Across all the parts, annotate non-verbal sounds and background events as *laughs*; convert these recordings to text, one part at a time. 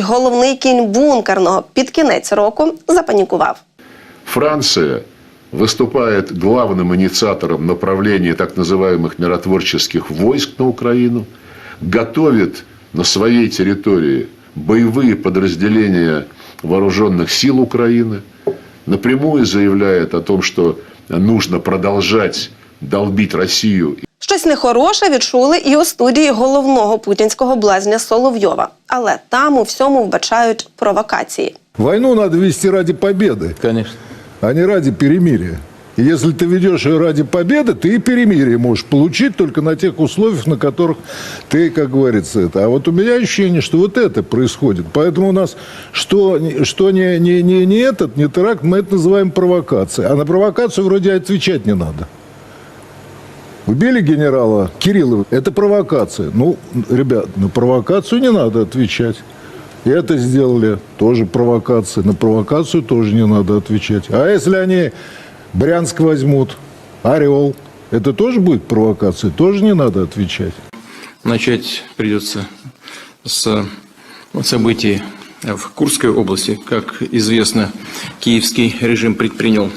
навіть головний кінь бункерного під кінець року запанікував. Франция выступает главным инициатором направления так называемых миротворческих войск на Украину, готовит на своей территории боевые подразделения вооруженных сил Украины, напрямую заявляет о том, что нужно продолжать долбить Россию Щось нехороше відчули і у студії головного путінського блазня Соловйова, але там у всьому вбачають провокації. Войну надо вести ради победы, Конечно. а не ради перемирия. И если ты ведешь ее ради победы, ты и перемирие можешь получить только на тех условиях, на которых ты, как говорится, это. А вот у меня ощущение, что вот это происходит. Поэтому у нас что, не- что не, не, не, не этот, не теракт, мы это называем провокацией. А на провокацию вроде отвечать не надо. Убили генерала Кириллова. Это провокация. Ну, ребят, на провокацию не надо отвечать. И это сделали. Тоже провокация. На провокацию тоже не надо отвечать. А если они Брянск возьмут, Орел, это тоже будет провокация. Тоже не надо отвечать. Начать придется с событий в Курской области. Как известно, киевский режим предпринял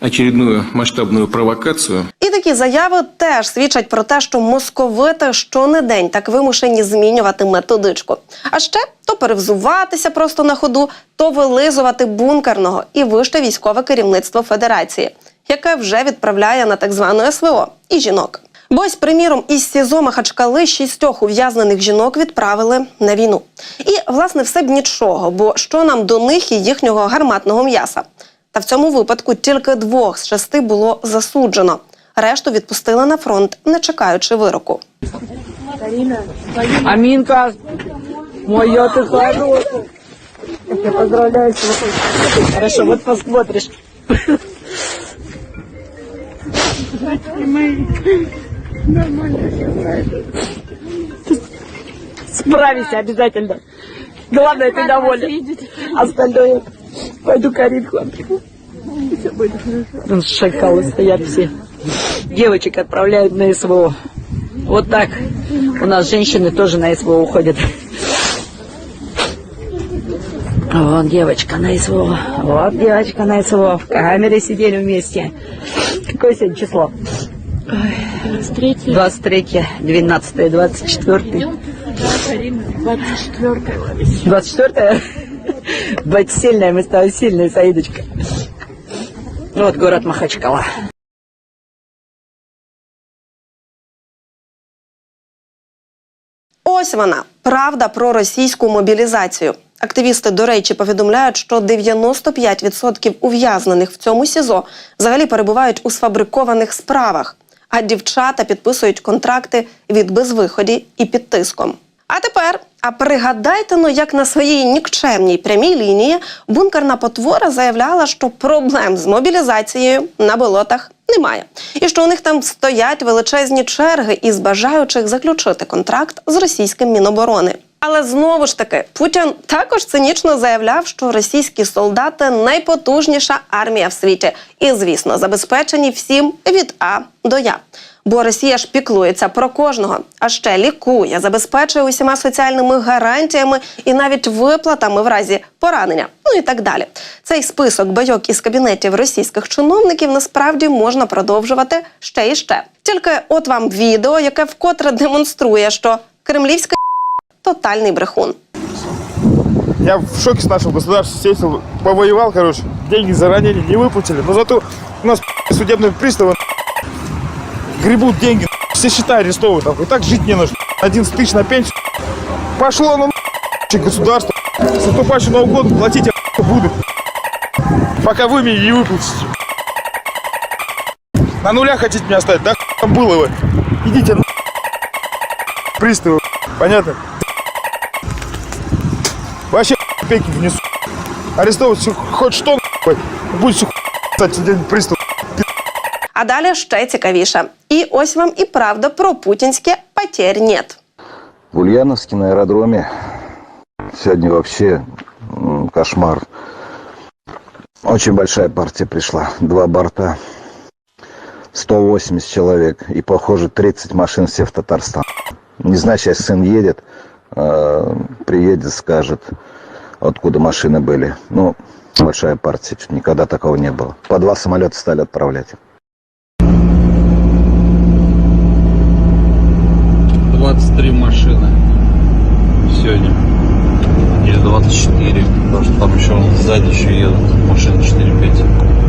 очередную масштабную провокацию. Такі заяви теж свідчать про те, що московити щонедень так вимушені змінювати методичку. А ще то перевзуватися просто на ходу, то вилизувати бункерного і вище військове керівництво Федерації, яке вже відправляє на так звану СВО і жінок. Бо ось, приміром, із СІЗО Махачкали шістьох ув'язнених жінок відправили на війну. І, власне, все б нічого, бо що нам до них і їхнього гарматного м'яса? Та в цьому випадку тільки двох з шести було засуджено. Решту відпустили на фронт, не чекаючи вироку. Аминка, моя ты хорошая. Я тебя поздравляю с выходом. Хорошо, вот посмотришь. Справишься обязательно. Главное, ты доволен. Остальное пойду Каринку обниму. Все будет хорошо. Вон Шакалы стоят все. Девочек отправляют на СВО. Вот так. У нас женщины тоже на СВО уходят. Вон девочка на СВО. Вот девочка на СВО. В камере сидели вместе. Какое сегодня число? 23. 23, 12, 24. 24. Быть сильная, мы с тобой сильные, Саидочка. Вот город Махачкала. Ось вона правда про російську мобілізацію. Активісти, до речі, повідомляють, що 95% ув'язнених в цьому СІЗО взагалі перебувають у сфабрикованих справах, а дівчата підписують контракти від безвиході і під тиском. А тепер, а пригадайте ну, як на своїй нікчемній прямій лінії бункерна потвора заявляла, що проблем з мобілізацією на болотах немає, і що у них там стоять величезні черги із бажаючих заключити контракт з російським міноборони. Але знову ж таки, Путін також цинічно заявляв, що російські солдати найпотужніша армія в світі, і, звісно, забезпечені всім від А до Я. Бо Росія ж піклується про кожного, а ще лікує, забезпечує усіма соціальними гарантіями і навіть виплатами в разі поранення. Ну і так далі. Цей список байок із кабінетів російських чиновників насправді можна продовжувати ще і ще. Тільки от вам відео, яке вкотре демонструє, що кремлівська *laughs* тотальний брехун. Я в шоке с нашего государства сесть, повоевал, короче, деньги за ранение не выплатили, но зато у нас *laughs* судебные приставы гребут деньги, все счета арестовывают, и так жить не на что. 11 тысяч на пенсию. Пошло на государство. С наступающим Новым годом платить я буду, пока вы мне не выплатите. На нуля хотите меня оставить, да? Там было вы. Идите на приставы, понятно? Вообще копейки внесу. Арестовывать хоть что, будет все кстати, день пристав. А далі ще цікавіше. І ось вам і правда про путінське потерь нет. В Ульяновске на аэродроме сегодня вообще м, кошмар. Очень большая партия пришла. Два борта. 180 человек. И, похоже, 30 машин все в Татарстан. Не знаю, сейчас сын едет, э, приедет, скажет. откуда машины были. Ну, большая партия, чё-то никогда такого не было. По два самолета стали отправлять. Сегодня. Или 24. Потому что там еще сзади еще едут машины 4-5.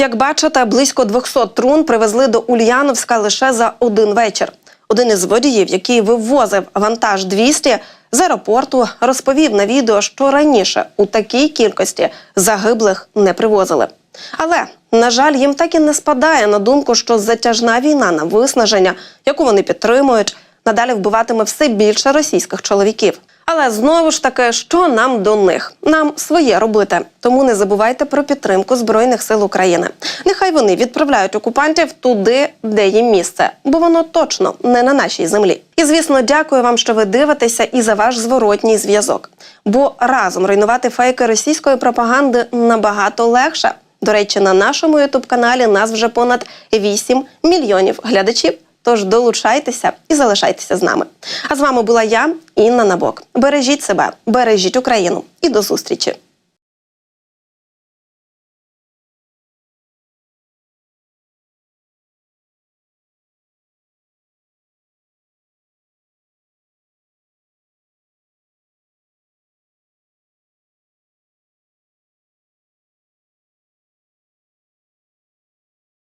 Як бачите, близько 200 трун привезли до Ульяновська лише за один вечір. Один із водіїв, який вивозив вантаж 200, з аеропорту розповів на відео, що раніше у такій кількості загиблих не привозили. Але на жаль, їм так і не спадає на думку, що затяжна війна на виснаження, яку вони підтримують, надалі вбиватиме все більше російських чоловіків. Але знову ж таки, що нам до них? Нам своє робити. Тому не забувайте про підтримку Збройних сил України. Нехай вони відправляють окупантів туди, де їм місце, бо воно точно не на нашій землі. І звісно, дякую вам, що ви дивитеся і за ваш зворотній зв'язок. Бо разом руйнувати фейки російської пропаганди набагато легше. До речі, на нашому ютуб каналі нас вже понад 8 мільйонів глядачів. Тож долучайтеся і залишайтеся з нами. А з вами була я, Інна Набок. Бережіть себе, бережіть Україну і до зустрічі.